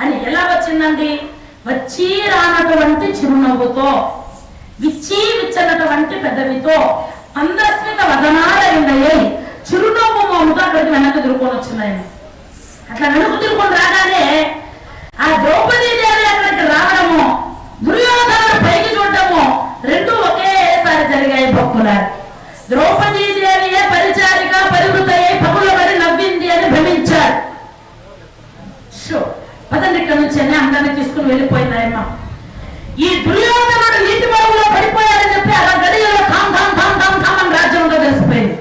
అని ఎలా వచ్చిందండి? వచ్చి రానటువంటి చిరునవ్వుతో విచ్చి విచ్చనటువంటి పెదవితో అందస్మిత వదనాలయ్యాయి చిరునవ్వు మోముతో అక్కడికి వెనక్కి తిరుకొని వచ్చినాయి అట్లా వెనక్కు తిరుకొని రాగానే ఆ ద్రౌపదీ దేవి అక్కడికి రావడము దుర్యోధనుడు పైకి చూడటము రెండు ఒకేసారి జరిగాయి భక్తులారు. ద్రౌపది ఇక్కడ నుంచి అని అందరిని తీసుకుని వెళ్ళిపోయిందాయమ్మ ఈ దుర్యోధనుడు నీటి మరుగులో పడిపోయాడని చెప్పి అలా గడియలో ఠామ్ ఠామ్ ఠామ్ ఠామ్ ఠామ్ అని రాజ్యంలో తెలిసిపోయింది.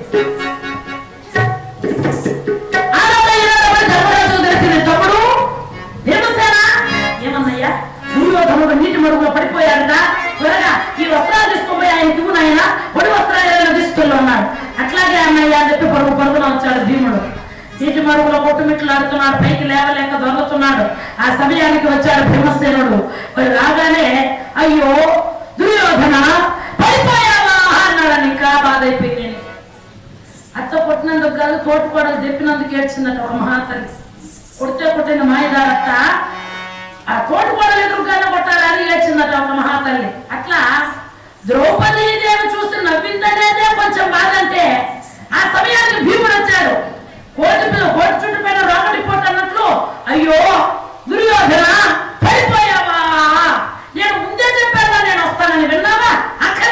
దుర్యోధనుడు నీటి మరుగులో పడిపోయాడట. త్వరగా ఈ వస్త్రాలు తీసుకుపోయి ఆయన ఇవ్వు నాయన. పొడి వస్త్రాలు తీసుకెళ్ళి ఉన్నాడు అట్లాగే అన్నయ్య అని చెప్పి పరుగు పరుగున వచ్చాడు భీముడు. ఇంటి మరుగులో కొట్టుమిట్లాడుతున్నాడు పైకి లేవలేక దొంగతున్నాడు. ఆ సమయానికి వచ్చాడు భీమసేనుడు. రాగానే అయ్యో దుర్యోధన పడిపోయావా? అన్నాడు. ఇంకా బాధ అయిపోయింది అత్త కొట్టినందుకు కాదు తోటిపాడలు చెప్పినందుకు ఏడ్చిందట ఒక మహాతల్లి కొడితే కొట్టిన మాయదారత్త ఆ తోటిపాడలు ఎదురుగానే కొట్టాలని ఏడ్చిందట ఒక మహాతల్లి అట్లా ద్రౌపదీ దేవి చూసి నవ్విందనేదే కొంచెం బాధ అంటే ఆ సమయానికి భీముడు వచ్చాడు. కోటి మీద కోటి చుట్టూ పైన అన్నట్లు అయ్యో దుర్యోధన పడిపోయావా? నేను ముందే చెప్పాను నేను వస్తానని విన్నావా? అక్కర్లేదు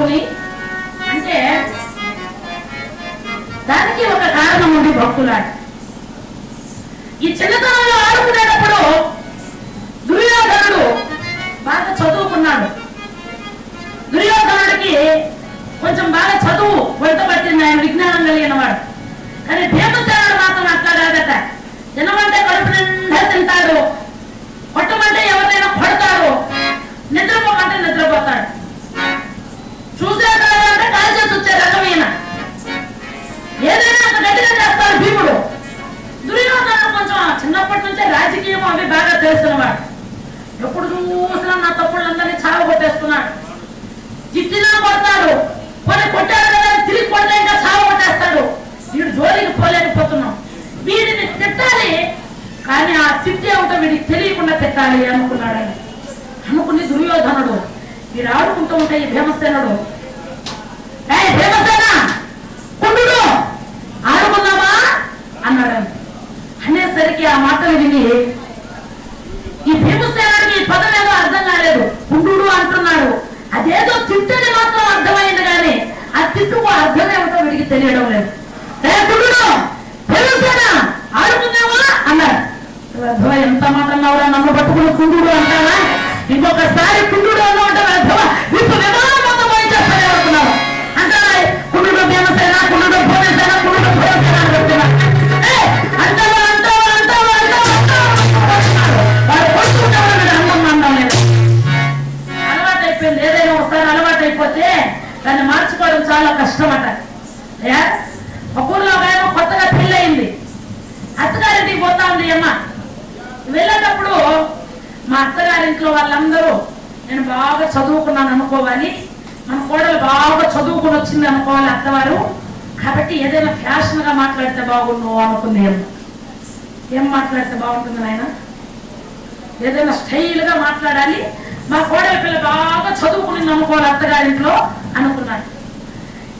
చెప్పుకుని అంటే దానికి ఒక కారణం ఉంది భక్తుల ఈ చిన్నతనంలో ఆడుకునేటప్పుడు దుర్యోధనుడు బాగా చదువుకున్నాడు. దుర్యోధనుడికి కొంచెం బాగా చదువు వెళ్తబట్టింది ఆయన విజ్ఞానం కలిగిన వాడు కానీ భీమసేనుడు మాత్రం అట్లా కాదట. తినమంటే కడుపు నిండా తింటాడు కొట్టమంటే ఎవరినైనా కొడతారు. నిద్రపోమంటే నిద్రపోతాడు రకమైన. ఏదైనా ఒక గట్టిగా చేస్తారు భీముడు. దుర్యోధన కొంచెం చిన్నప్పటి నుంచే రాజకీయం అవి బాగా తెలుసున్నవాడు. ఎప్పుడు చూసినా నా తప్పులందరినీ చావ కొట్టేస్తున్నాడు చిట్టినా కొడతాడు. కొన్ని కొట్టాడు కదా తిరిగి కొడితే ఇంకా చావ కొట్టేస్తాడు వీడు జోలికి పోలేకపోతున్నాం. వీడిని తిట్టాలి. కానీ ఆ సిద్ధి ఏమిటో వీడికి తెలియకుండా తిట్టాలి అనుకున్నాడని. అనుకుని దుర్యోధనుడు వీడు ఆడుకుంటూ ఉంటాయి భీమసేనుడు గా మాట్లాడితే బాగుండు అనుకుంది ఏం ఏం మాట్లాడితే బాగుంటుంది నాయన? ఏదైనా స్టైల్గా మాట్లాడాలి. మా కోడల పిల్ల బాగా చదువుకుని అనుకోవాలి అత్తగారింట్లో అనుకున్నాడు.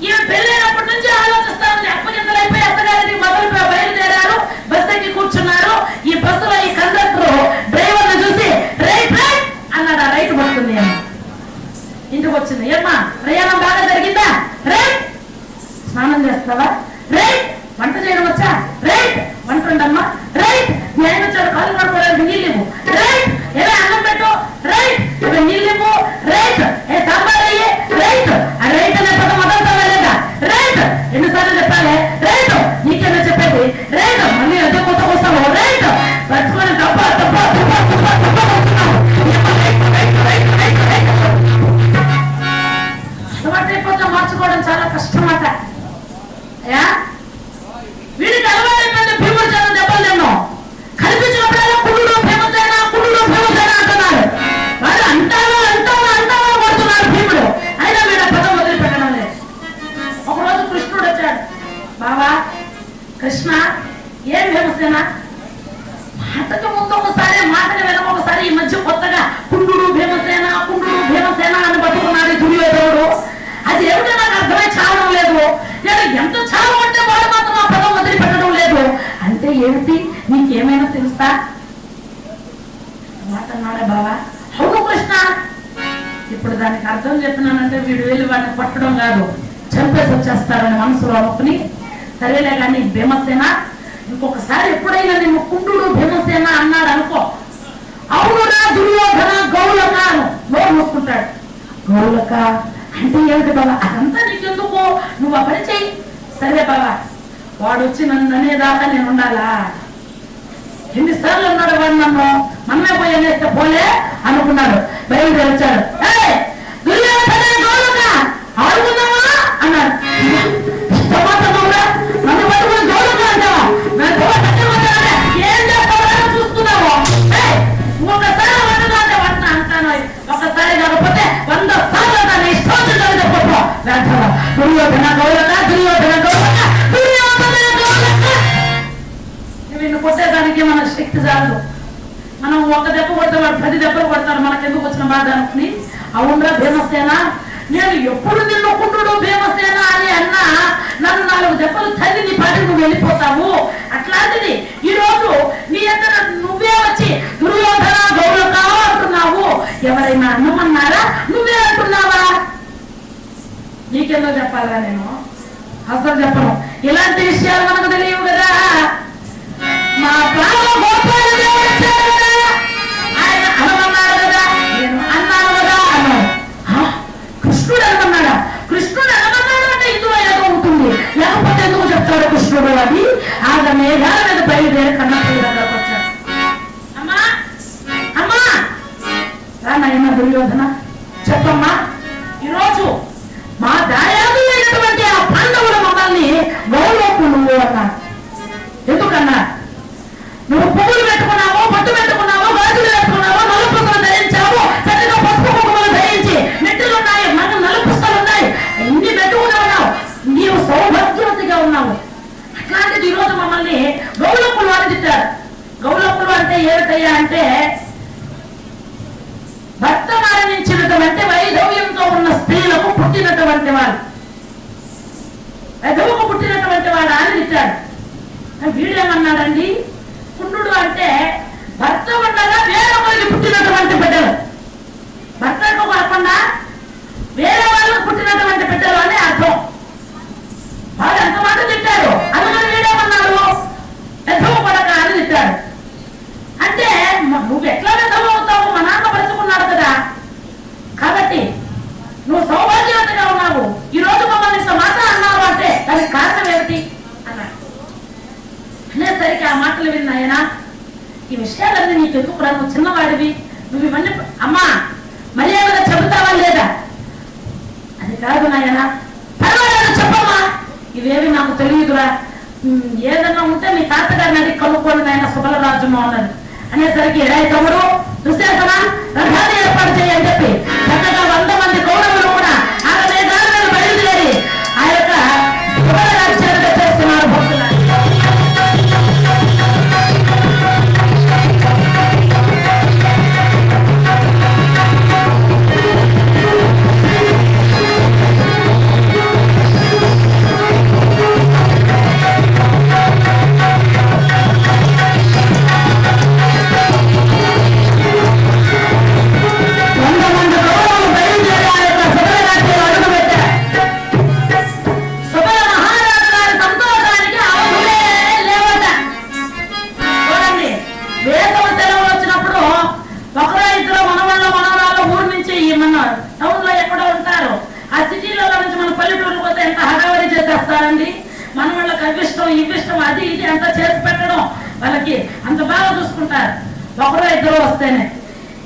ఈమె పెళ్ళైనప్పటి నుంచి ఆలోచిస్తానని అప్పగింతలైపోయి అత్తగారి మొదలు బయలుదేరారు. మూలక అంటే ఏమిటి బాబా అదంతా నీకెందుకు నువ్వు ఆ పని చెయ్యి. సరే బాబా వాడు వచ్చి నన్ను అనేదాకా నేను ఉండాలా? ఎన్నిసార్లు అన్నాడు వాడు నన్ను? మనమే పోయి అనేస్తే పోలే అనుకున్నాడు. బయలుదేరి వచ్చాడు దుర్యోధన గౌరవ దుర్యోధన గౌరవ దుర్యోధన గౌరవ నిన్ను కొట్టేదానికి మన శక్తి చాలు మనం ఒక దెబ్బ కొడితే వాడు పది దెబ్బలు కొడతాడు మనకు ఎందుకు వచ్చిన బాధ అనుకుని అవునరా భీమసేన నేను ఎప్పుడు నిన్ను కుంటుడు భీమసేన అని అన్నా నన్ను నాలుగు దెబ్బలు తల్లి నీ పాటి నువ్వు వెళ్ళిపోతావు అట్లాంటిది ఈ రోజు నీ దగ్గర నువ్వే వచ్చి దుర్యోధన గౌరవ అంటున్నావు ఎవరైనా అన్నమన్నారా నువ్వే అంటున్నావా? నీకెందో చెప్పాలా నేను? అసలు చెప్పను. ఇలాంటి విషయాలు మనకు తెలియవు కదా. మా ప్రాణ గోపాల ఆయన అనమన్నాడు కదా. నేను అన్నాను కదా అన్నాడు. "హా? కృష్ణుడు అనమన్నాడా కృష్ణుడు అనమన్నాడు అంటే ఇందులో ఏదో ఉంటుంది. లేకపోతే ఎందుకు చెప్తాడు కృష్ణుడు అది? ఆగ మేఘాల మీద బయలుదేరి కన్నప్పయ్య దగ్గరకు వచ్చాడు. అమ్మా! అమ్మా! రానాయన దుర్యోధన. చెప్పమ్మా. ఈరోజు మా దాయాదులైనటువంటి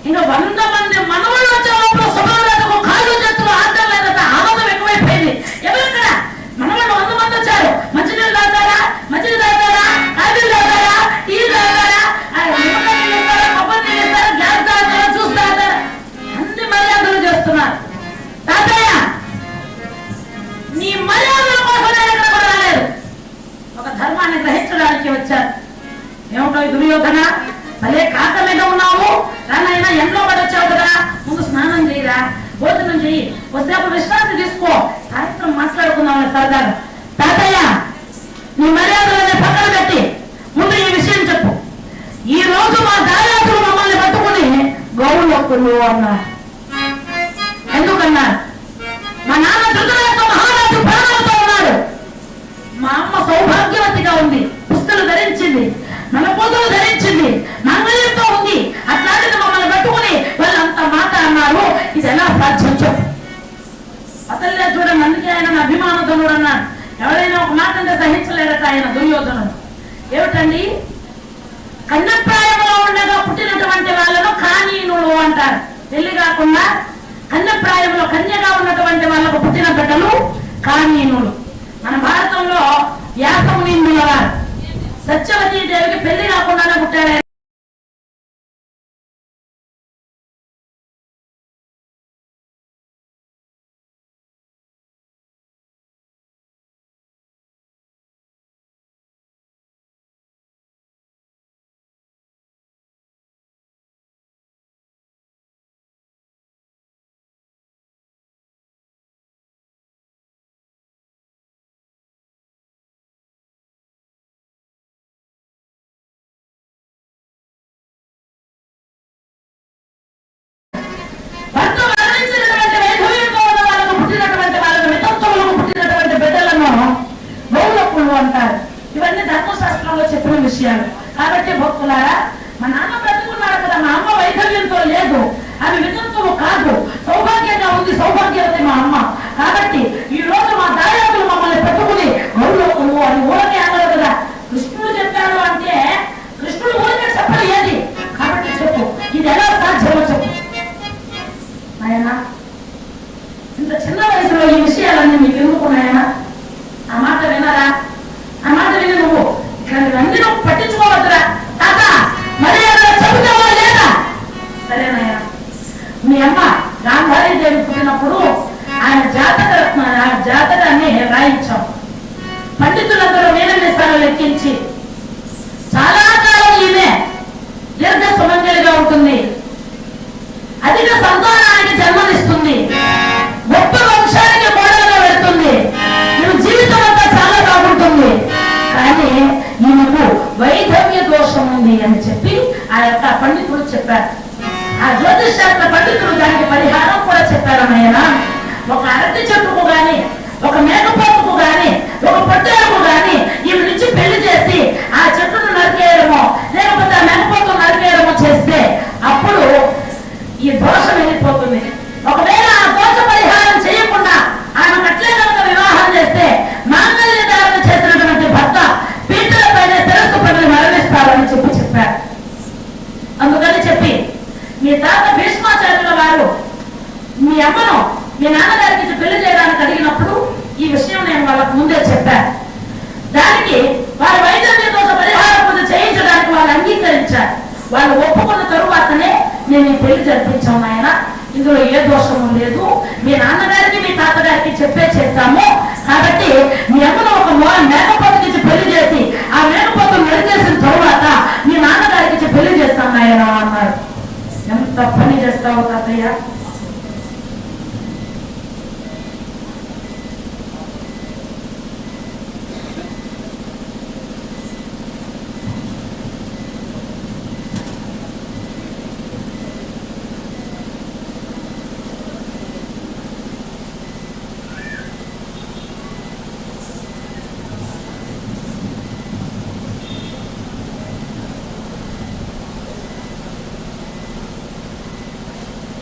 ఇంకా వంద మంది మనవాళ్ళు వచ్చేటప్పుడు శుభ్రతకు కాళ్ళు చేతులు ఆడటం లేదట ఆనందం ఎక్కువైపోయింది. ఎవరక్కడ? మనవాళ్ళు వంద మంది వచ్చారు. మంచినీళ్ళు తాగుతారా? మంచిది తాగుతారా? కాఫీలు తాగుతారా? టీ తాగుతారా? ఆ, కొబ్బరి నీళ్ళు ఇస్తారా గ్యాస్ తాగుతారా? జ్యూస్ తాగుతారా? అన్ని మర్యాదలు చేస్తున్నారు. తాతయ్య నీ మర్యాదల కోసం నేను కూడా రాలేదు. ఒక ధర్మాన్ని గ్రహించడానికి వచ్చారు ఏమిటో దుర్యోధన? భలే కాక మీద ఉన్నావు. రానైనా ఎండలో పడి వచ్చావు కదా? ముందు స్నానం చేయరా? భోజనం చేయి కొద్దిసేపు విశ్రాంతి తీసుకో. సాయంత్రం మాట్లాడుకుందాం సరదాగా. తాతయ్య నీ మర్యాదలనే పక్కన పెట్టి ముందు ఈ విషయం చెప్పు. ఈ రోజు మా దాయాతులు మమ్మల్ని పట్టుకుని గౌరవకులు అన్నారు. ఎందుకన్నారు? మా నాన్న ధృతరాష్ట్ర మహారాజు ప్రాణాలతో ఉన్నాడు. మా అమ్మ సౌభాగ్యం ఉంది పుస్తలు ధరించింది మన కూతురు ధరించింది మంగళంతో ఉంది అట్లాంటిది అతనిలే చూడండి అందుకే ఆయన నా అన్నాడు. ఎవరైనా ఒక మాట అంటే సహించలేరట ఆయన దుర్యోధనుడు. ఏమిటండి? కన్నప్రాయంలో ఉండగా పుట్టినటువంటి వాళ్ళను కానీనులు అంటారు. పెళ్ళి కాకుండా కన్నప్రాయంలో కన్యగా ఉన్నటువంటి వాళ్ళకు పుట్టిన బిడ్డలు కానీనులు మన భారతంలో యాసమునిందుల వారు సత్యవతీ దేవికి పెళ్ళి కాకుండానే పుట్టాడు అంటారు. ఇవన్నీ ధర్మశాస్త్రంలో చెప్పిన విషయాలు. కాబట్టి భక్తులారా మా నాన్న బ్రతుకున్నాడు కదా మా అమ్మ వైకల్యంతో లేదు. ఆమె వితంతువు కాదు. సౌభాగ్యంగా ఉంది సౌభాగ్యవతి మా అమ్మ. కాబట్టి ఈ రోజు మా దాయాదులు మమ్మల్ని పెట్టుకుని గౌరవము అని చెప్పి ఆ యొక్క పండితుడు చెప్పారు. ఆ జ్యోతిష్ శాస్త్ర పండితుడు దానికి పరిహారం కూడా చెప్పారు నాయన. ఒక అరటి చెట్టుకు గాని ఒక మేకపోతుకు గాని ఒక పొట్టేలకు గాని తర్వాత భీష్మాచార్యుల వారు మీ అమ్మను మీ నాన్నగారికి పెళ్ళి చేయడానికి అడిగినప్పుడు ఈ విషయం నేను వాళ్ళకు ముందే చెప్పాను దానికి వారి వైద్యుల కోసం పరిహారం కొంత చేయించడానికి వాళ్ళు అంగీకరించారు. వాళ్ళు ఒప్పుకున్న తరువాతనే నేను ఈ పెళ్ళి జరిపించాను ఆయన ఇందులో ఏ దోషము లేదు. మీ నాన్నగారికి మీ తాతగారికి చెప్పే చేస్తాము. కాబట్టి మీ అమ్మను ఒక మేకపోతకి పెళ్ళి చేసి తప్పని చేస్తావు తాతయ్య.